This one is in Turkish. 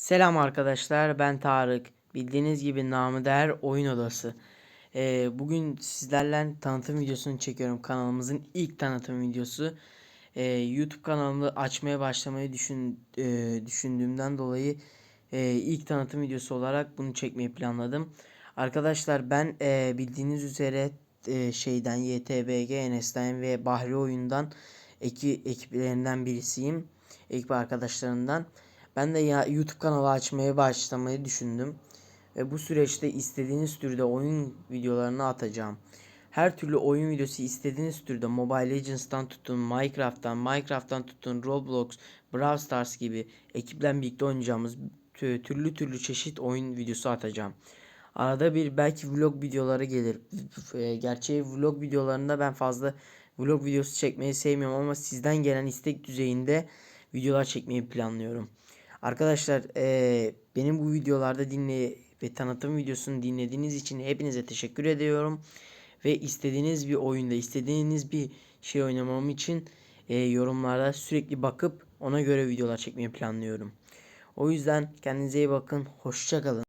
Selam arkadaşlar ben Tarık. Bildiğiniz gibi namı değer oyun odası. Ee, bugün sizlerle tanıtım videosunu çekiyorum. Kanalımızın ilk tanıtım videosu. Ee, YouTube kanalımı açmaya başlamayı düşün, e, düşündüğümden dolayı e, ilk tanıtım videosu olarak bunu çekmeyi planladım. Arkadaşlar ben e, bildiğiniz üzere e, şeyden YTBG, Enes'ten ve Bahri Oyun'dan eki, ekiplerinden birisiyim. Ekip arkadaşlarından. Ben de ya YouTube kanalı açmaya başlamayı düşündüm. Ve bu süreçte istediğiniz türde oyun videolarını atacağım. Her türlü oyun videosu istediğiniz türde Mobile Legends'tan tutun, Minecraft'tan, Minecraft'tan tutun, Roblox, Brawl Stars gibi ekiple birlikte oynayacağımız tü- türlü türlü çeşit oyun videosu atacağım. Arada bir belki vlog videoları gelir. E, Gerçeği vlog videolarında ben fazla vlog videosu çekmeyi sevmiyorum ama sizden gelen istek düzeyinde videolar çekmeyi planlıyorum. Arkadaşlar eee, benim bu videolarda dinle ve tanıtım videosunu dinlediğiniz için hepinize teşekkür ediyorum. Ve istediğiniz bir oyunda istediğiniz bir şey oynamam için eee, yorumlarda sürekli bakıp ona göre videolar çekmeyi planlıyorum. O yüzden kendinize iyi bakın. Hoşça kalın.